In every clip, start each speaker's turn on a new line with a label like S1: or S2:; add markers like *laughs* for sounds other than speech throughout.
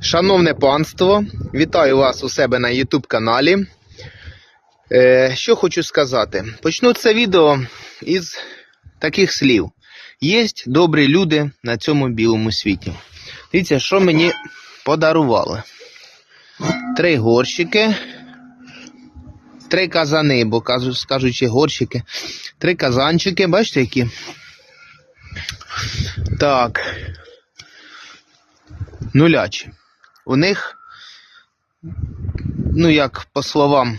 S1: Шановне панство, вітаю вас у себе на YouTube каналі. Е, що хочу сказати? Почну це відео із таких слів. Є добрі люди на цьому білому світі. Дивіться, що мені подарували. Три горщики, три казани, бо кажу, скажучи горщики, три казанчики, бачите які? Так. Нулячі. У них, ну як по словам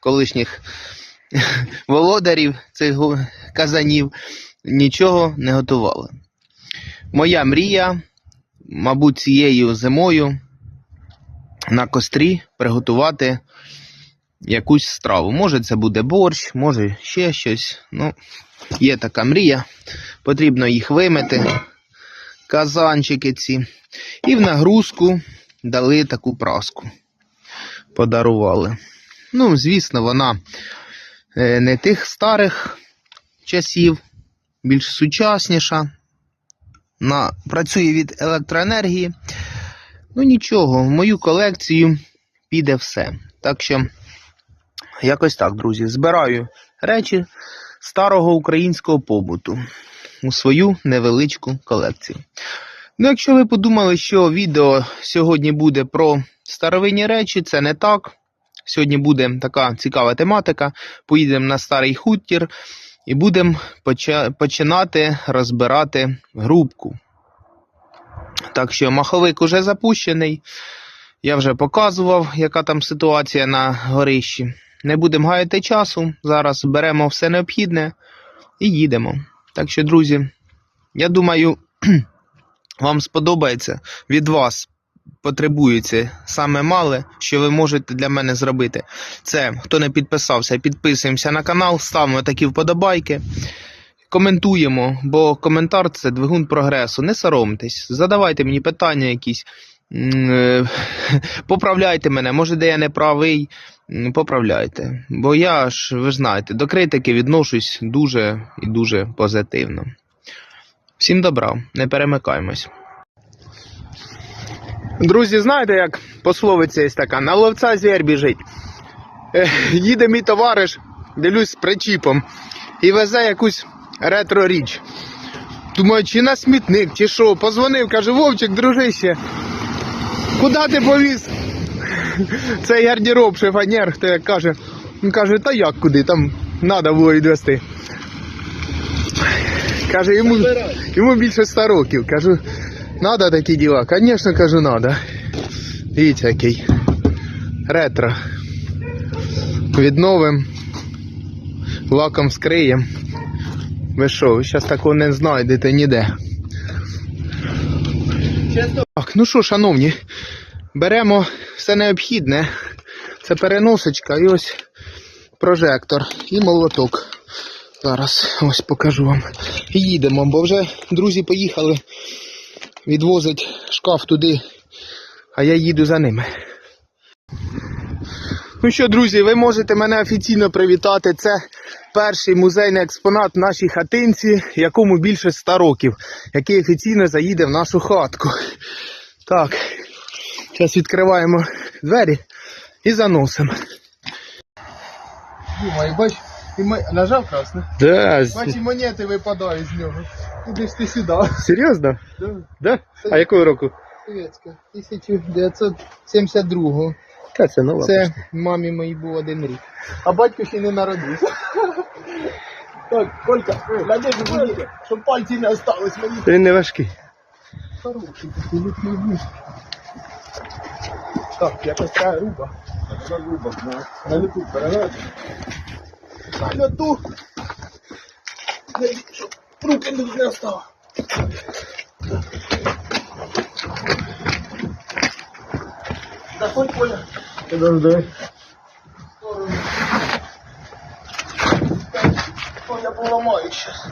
S1: колишніх *laughs* володарів цих казанів, нічого не готували. Моя мрія, мабуть, цією зимою на кострі приготувати якусь страву. Може, це буде борщ, може ще щось. Ну, є така мрія. Потрібно їх вимити, казанчики ці. І в нагрузку дали таку праску. Подарували. Ну, звісно, вона е, не тих старих часів, більш сучасніша. На, працює від електроенергії. Ну нічого, в мою колекцію піде все. Так що, якось так, друзі, збираю речі старого українського побуту у свою невеличку колекцію. Ну, якщо ви подумали, що відео сьогодні буде про старовинні речі, це не так. Сьогодні буде така цікава тематика. Поїдемо на старий хутір і будемо починати розбирати грубку. Так що маховик уже запущений. Я вже показував, яка там ситуація на горищі. Не будемо гаяти часу. Зараз беремо все необхідне і їдемо. Так що, друзі, я думаю, *clears throat* вам сподобається від вас. Потребується саме мале, що ви можете для мене зробити. Це хто не підписався, підписуємося на канал, ставимо такі вподобайки, коментуємо, бо коментар це двигун прогресу. Не соромтесь, задавайте мені питання якісь, е, *laughs* поправляйте мене, може, де я не правий, поправляйте. Бо я ж, ви знаєте, до критики відношусь дуже і дуже позитивно. Всім добра, не перемикаємось. Друзі, знаєте, як пословиця є така, на ловця звір біжить. Е, їде мій товариш, дивлюсь з причіпом, і везе якусь ретро річ. Думаю, чи на смітник, чи що. Позвонив, каже, Вовчик, дружище, куди ти повіз? Цей гардероб, шифонер, хто як каже. Він каже, та як куди, там треба було відвести. Каже, йому, йому більше 100 років. Кажу, надо такі діла? Звісно, кажу, надо. Дивіться, який. Ретро. Відновим. Лаком скриєм. Ви що, ви зараз такого не знайдете ніде. Так, ну що, шановні, беремо все необхідне. Це переносочка і ось прожектор і молоток. Зараз ось покажу вам. Їдемо, бо вже друзі поїхали. Відвозить шкаф туди, а я їду за ними. Ну що, друзі, ви можете мене офіційно привітати. Це перший музейний експонат в нашій хатинці, якому більше 100 років, який офіційно заїде в нашу хатку. Так, зараз відкриваємо двері і заносимо. Думаю, бач, мо- нажав красне.
S2: Да,
S1: Бач, і монети випадають з нього. Ж ти сюди?
S2: серйозно?
S1: Да.
S2: Да? А якого року?
S1: Совєтська, 1972
S2: Та це нова.
S1: Це мамі моїй був один рік. А батько ще не народився. Так, Колька, гляди, щоб щоб пальці не осталось мені.
S2: Він не важкий.
S1: Хороший такий літній вуз. Так, якось треба руба. На літу переведи. На літу. Щоб руки не остало. Заходь, Коля.
S2: Подожди.
S1: Я поламаю щас.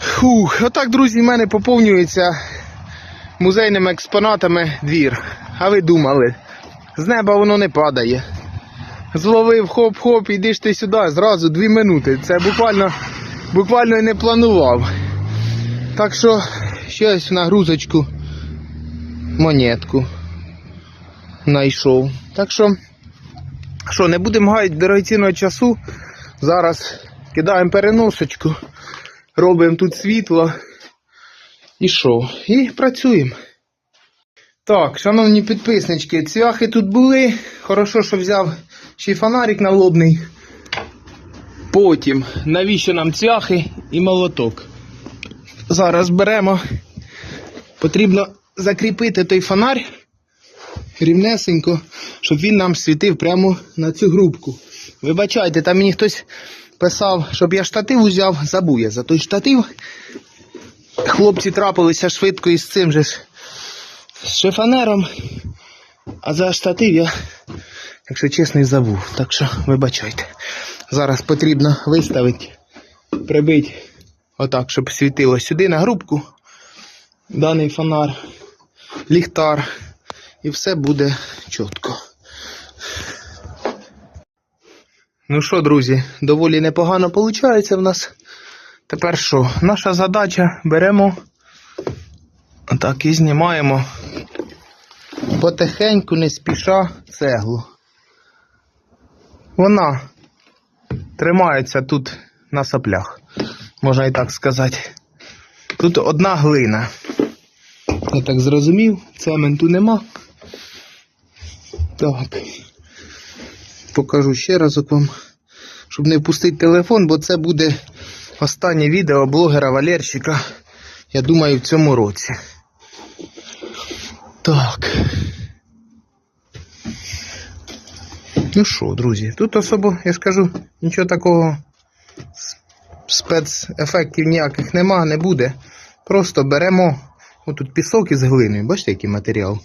S1: Фух, отак, друзі, в мене поповнюється музейними експонатами двір. А ви думали, з неба воно не падає. Зловив хоп-хоп, ідиш ти сюди, зразу дві минути. Це буквально, буквально і не планував. Так що щось в нагрузочку монетку знайшов. Так що, що, не будемо гаяти дорогоцінного часу. Зараз кидаємо переносочку, робимо тут світло. І що? І працюємо. Так, шановні підписнички, цвяхи тут були. Хорошо, що взяв ще й фонарик налобний. Потім, навіщо нам цвяхи і молоток? Зараз беремо. Потрібно закріпити той фонарь рівнесенько, щоб він нам світив прямо на цю грубку. Вибачайте, там мені хтось писав, щоб я штатив узяв, забув я за той штатив. Хлопці трапилися швидко із цим же з шифонером. А за штатив я, якщо чесно, і забув. Так що вибачайте. Зараз потрібно виставити, прибити отак, щоб світило сюди на грубку. Даний фонар, ліхтар. І все буде чітко. Ну що, друзі, доволі непогано виходить в нас. Тепер що? Наша задача беремо. Отак і знімаємо потихеньку, не спіша цеглу. Вона тримається тут на соплях, можна і так сказати. Тут одна глина. Я так зрозумів, цементу нема. Так. Покажу ще разок вам, щоб не впустити телефон, бо це буде останнє відео блогера Валерчика, я думаю, в цьому році. Так. Ну що, друзі, тут особо, я ж кажу, нічого такого спецефектів ніяких нема, не буде. Просто беремо отут пісок із глиною. Бачите, який матеріал?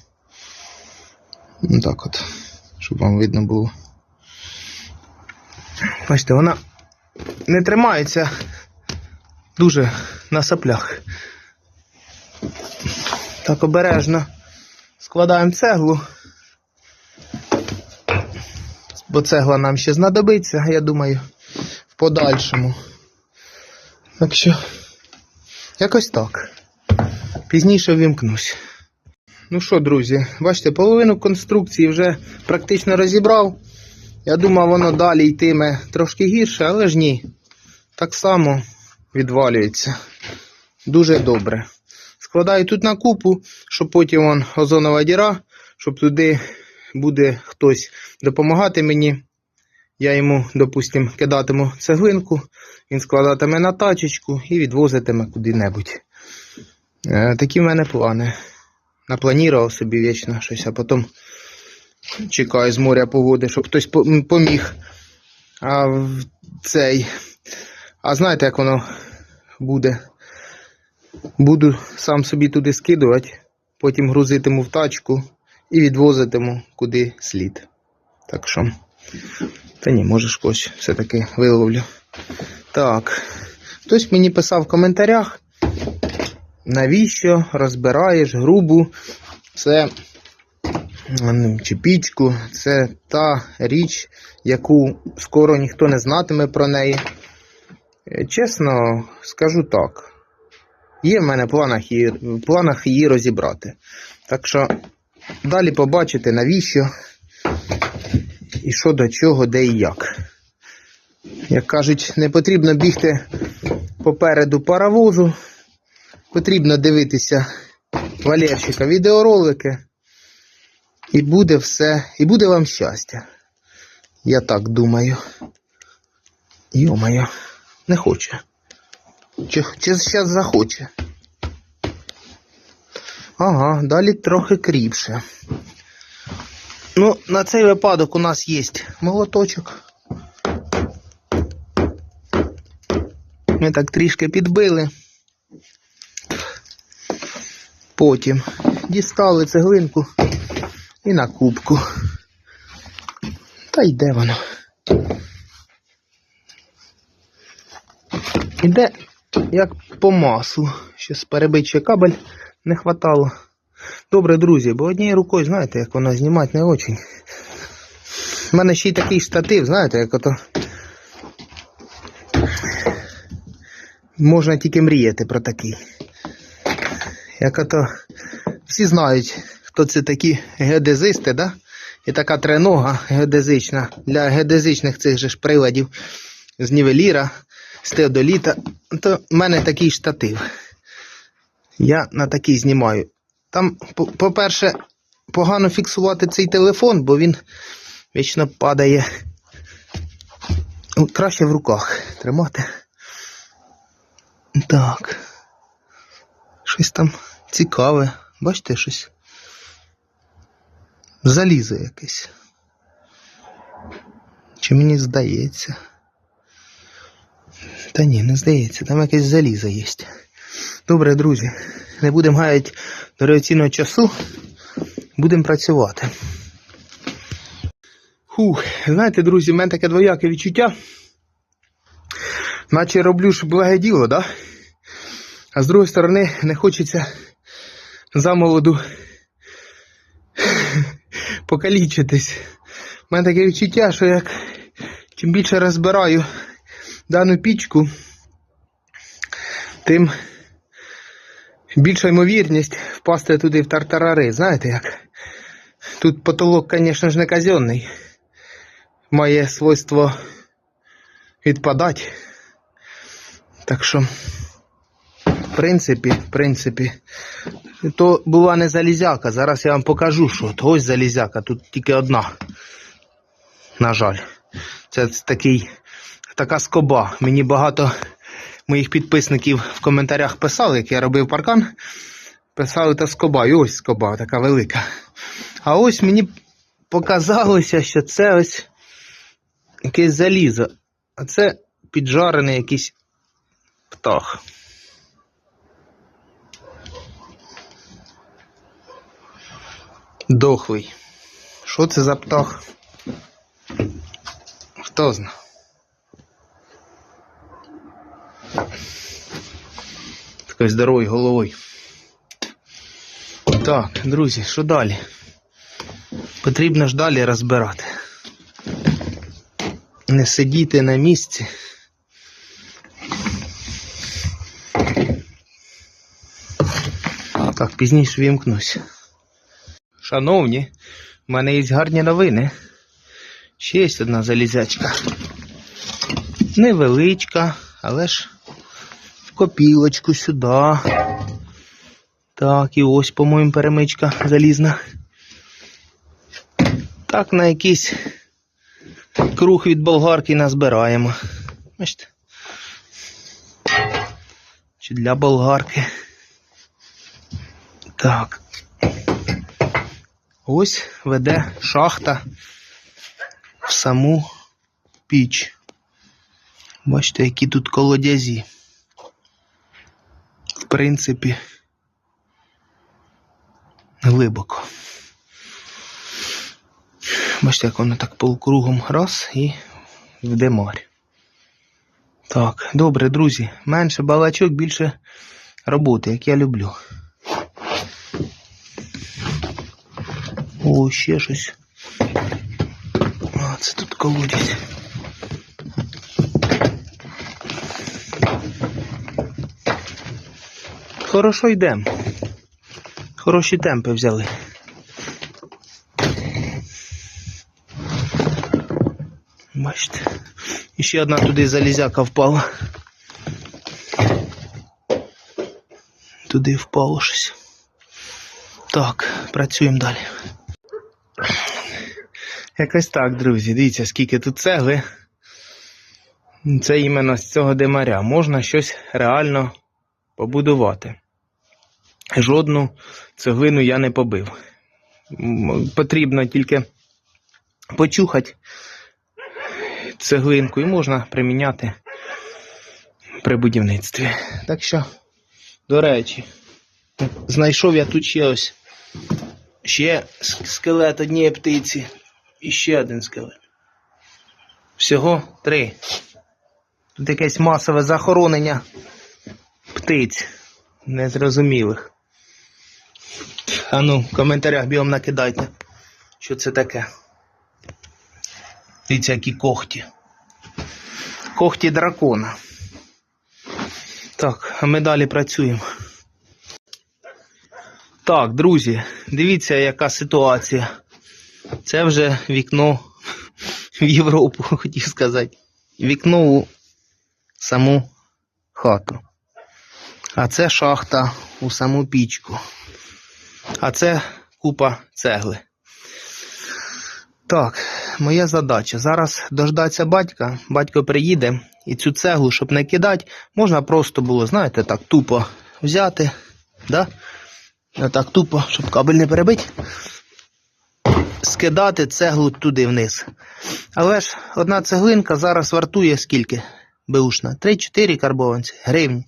S1: Ну так от, щоб вам видно було. Бачите, вона не тримається дуже на соплях. Так обережно складаємо цеглу. Бо цегла нам ще знадобиться, я думаю, в подальшому. Так що, якось так. Пізніше вімкнусь. Ну що, друзі, бачите, половину конструкції вже практично розібрав. Я думав, воно далі йтиме трошки гірше, але ж ні. Так само відвалюється. Дуже добре. Складаю тут на купу, щоб потім вон озонова діра, щоб туди буде хтось допомагати мені. Я йому, допустимо, кидатиму цеглинку, він складатиме на тачечку і відвозитиме куди-небудь. Е, такі в мене плани. Напланував собі вічно щось, а потім чекаю з моря погоди, щоб хтось поміг. А цей. А знаєте, як воно буде? Буду сам собі туди скидувати, потім грузитиму в тачку і відвозитиму куди слід. Так що. Та ні, може когось все-таки виловлю. Так. Хтось мені писав в коментарях, навіщо розбираєш грубу це чи пічку, це та річ, яку скоро ніхто не знатиме про неї. Е, Чесно, скажу так. Є в мене в планах її, планах її розібрати. Так що далі побачите, навіщо і що до чого, де і як. Як кажуть, не потрібно бігти попереду паровозу, потрібно дивитися Валерчика відеоролики, і буде все, і буде вам щастя. Я так думаю. Йо-моє, не хоче. Чи зараз захоче? Ага, далі трохи кріпше. Ну, на цей випадок у нас є молоточок. Ми так трішки підбили. Потім дістали цеглинку і на кубку. Та йде воно. Іде як по маслу. Щось перебить ще кабель не хватало. Добре, друзі, бо однією рукою, знаєте, як воно знімати не очень. У мене ще й такий штатив, знаєте, як ото. Можна тільки мріяти про такий. Як ото всі знають, хто це такі геодезисти, да? І така тренога геодезична для геодезичних цих же ж приладів з нівеліра, з теодоліта. То в мене такий штатив. Я на такий знімаю. Там, по- по-перше, погано фіксувати цей телефон, бо він вічно падає. Ну, Краще в руках тримати. Так. Щось там цікаве. Бачите, щось. Залізо якесь. Чи мені здається? Та ні, не здається, там якесь залізо є. Добре, друзі, не будемо гаяти дорогоцінного часу, будемо працювати. Фух, знаєте, друзі, в мене таке двояке відчуття. Наче роблю ж благе діло, да? А з другої сторони, не хочеться замолоду *laughs* покалічитись. У мене таке відчуття, що як чим більше розбираю дану пічку, тим більша ймовірність впасти туди в тартарари. Знаєте як? Тут потолок, звісно ж, не казенний. Має свойство відпадати. Так що, в принципі, в принципі, то була не залізяка. Зараз я вам покажу, що от ось залізяка, тут тільки одна. На жаль. Це такий, така скоба. Мені багато моїх підписників в коментарях писали, як я робив паркан. Писали та скоба. І ось скоба така велика. А ось мені показалося, що це ось якесь залізо. А це піджарений якийсь птах. Дохлий. Що це за птах? Хто зна? Такою здоровою головою. Так, друзі, що далі? Потрібно ж далі розбирати. Не сидіти на місці. Так, пізніше вімкнусь. Шановні, в мене є гарні новини. Ще є одна залізячка. Невеличка, але ж копілочку сюди. Так, і ось, по-моєму, перемичка залізна. Так, на якийсь круг від болгарки назбираємо. Бачите? Чи для болгарки. Так. Ось веде шахта в саму піч. Бачите, які тут колодязі. Принципі, глибоко. Бачите, як воно так полукругом раз і в демарь. Так, добре, друзі. Менше балачок, більше роботи, як я люблю. О, ще щось. А, це тут колодязь. Хорошо йдемо. Хороші темпи взяли. Бачите. І ще одна туди залізяка впала. Туди впало щось. Так, працюємо далі. Якось так, друзі. Дивіться, скільки тут цегли. Це іменно з цього демаря. Можна щось реально побудувати. Жодну цеглину я не побив. Потрібно тільки почухати цеглинку і можна приміняти при будівництві. Так що, до речі, знайшов я тут ще ось ще скелет однієї птиці і ще один скелет. Всього три. Тут якесь масове захоронення птиць незрозумілих. А ну, в коментарях бігом накидайте, що це таке. Дивіться, які когті. Когті дракона. Так, а ми далі працюємо. Так, друзі, дивіться, яка ситуація. Це вже вікно в Європу, *laughs* хотів сказати. Вікно у саму хату. А це шахта у саму пічку. А це купа цегли. Так, моя задача. Зараз дождатися батька. Батько приїде і цю цеглу, щоб не кидати, можна просто було, знаєте, так тупо взяти. Да? Так тупо, щоб кабель не перебити. Скидати цеглу туди вниз. Але ж одна цеглинка зараз вартує скільки? Беушна? 3-4 карбованці гривні.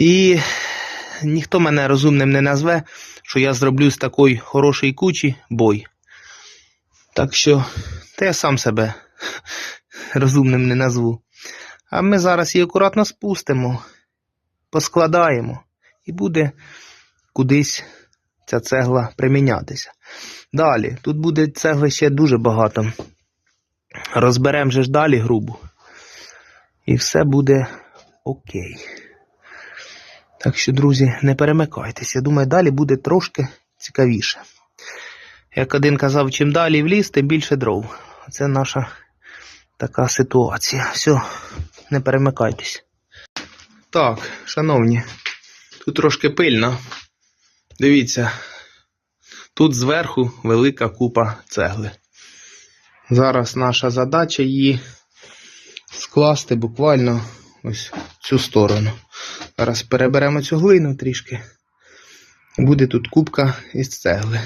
S1: І ніхто мене розумним не назве, що я зроблю з такої хорошої кучі бой. Так що, та я сам себе *laughs* розумним не назву. А ми зараз її акуратно спустимо, поскладаємо, і буде кудись ця цегла примінятися. Далі, тут буде цегли ще дуже багато. Розберемо же ж далі грубу. І все буде окей. Так що, друзі, не перемикайтеся. Я думаю, далі буде трошки цікавіше. Як один казав, чим далі в ліс, тим більше дров. Це наша така ситуація. Все, не перемикайтесь. Так, шановні, тут трошки пильно. Дивіться, тут зверху велика купа цегли. Зараз наша задача її скласти буквально ось в цю сторону. Зараз переберемо цю глину трішки. Буде тут кубка із цегли.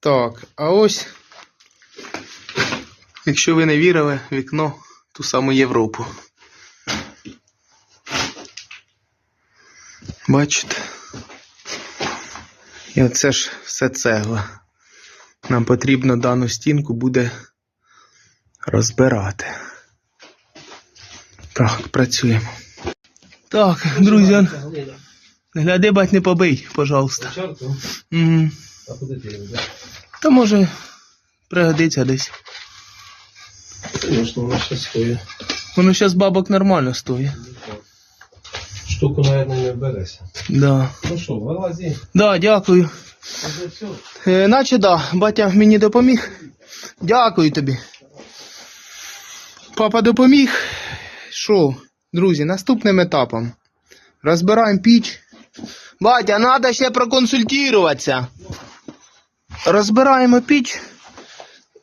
S1: Так, а ось, якщо ви не вірили, вікно ту саму Європу. Бачите? І оце ж все цегла. Нам потрібно дану стінку буде розбирати. Так, працюємо. Так, друзі, гляди, бать, не побий, пожалуйста. Угу. Та може пригодиться десь.
S2: Звісно, вона ще стоїть.
S1: Воно зараз бабок нормально стоїть.
S2: Штуку, мабуть, не вбереся.
S1: Да.
S2: Ну що, вилазі.
S1: Да, дякую. Е, наче да, батя мені допоміг. Дякую тобі. Папа допоміг. Що, друзі, наступним етапом. Розбираємо піч. Батя, треба ще проконсультуватися. Розбираємо піч.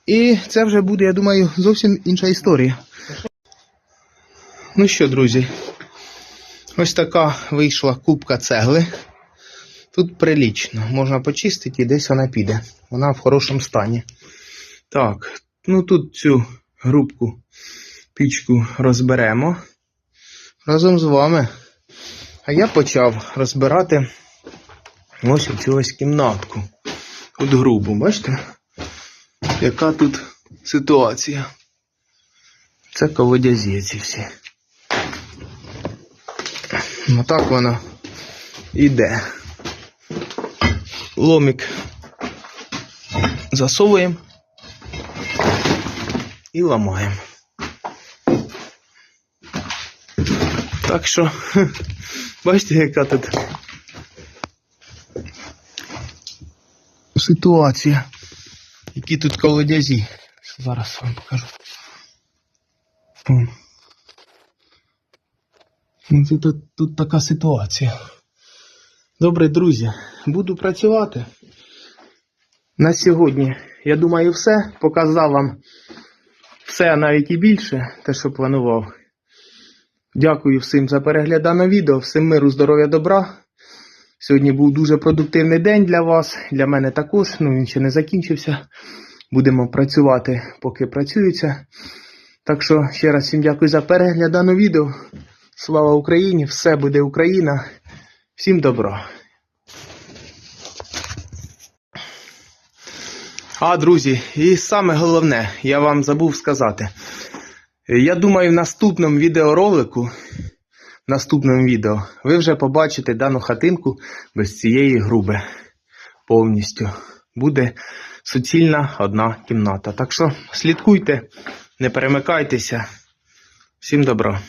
S1: І це вже буде, я думаю, зовсім інша історія. Ну що, друзі, ось така вийшла кубка цегли. Тут прилічно, можна почистити і десь вона піде. Вона в хорошому стані. Так, ну тут цю грубку, пічку розберемо разом з вами. А я почав розбирати ось цю ось кімнатку. Тут грубу, бачите? Яка тут ситуація? Це колодязі ці всі. Отак вона іде ломик засовуємо і ламаємо. Так що, *laughs* бачите, яка тут ситуація. Які тут колодязі. Зараз вам покажу. Ну, Тут, тут, тут така ситуація. Добре, друзі, буду працювати. На сьогодні, я думаю, все. Показав вам все, навіть і більше, те, що планував. Дякую всім за перегляд даного відео, всім миру, здоров'я, добра. Сьогодні був дуже продуктивний день для вас, для мене також, ну він ще не закінчився. Будемо працювати, поки працюється. Так що ще раз всім дякую за перегляд даного відео. Слава Україні! Все буде Україна! Всім добра. А, друзі, і саме головне, я вам забув сказати. Я думаю, в наступному відеоролику, в наступному відео, ви вже побачите дану хатинку без цієї груби. Повністю. Буде суцільна одна кімната. Так що слідкуйте, не перемикайтеся. Всім добра.